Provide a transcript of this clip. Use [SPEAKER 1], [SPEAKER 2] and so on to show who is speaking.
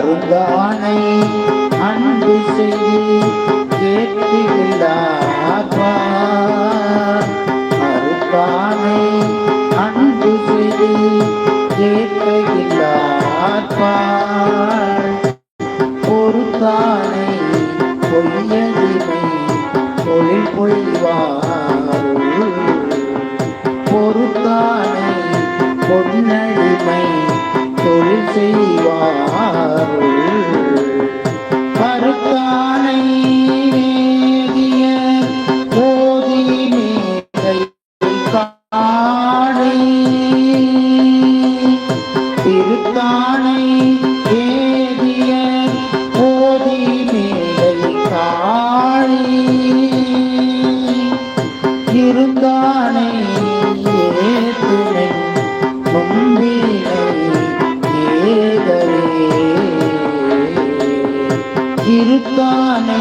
[SPEAKER 1] அருங்கானை அன்பு செய்தி கேட்கிறார் அருகானை அன்பு செய்தி கேட்கிறார் பொறுத்தானை பொய்யதினை தொழில் பொழிவார் பொறுத்தானை பொன்னடிமை தொழில் செய்வார்கள். பருத்தானை வேதிய போதி மேதை காணை. திருத்தானை வேதிய போதி மேதை காணி. இருந்தானை இருத்தானே?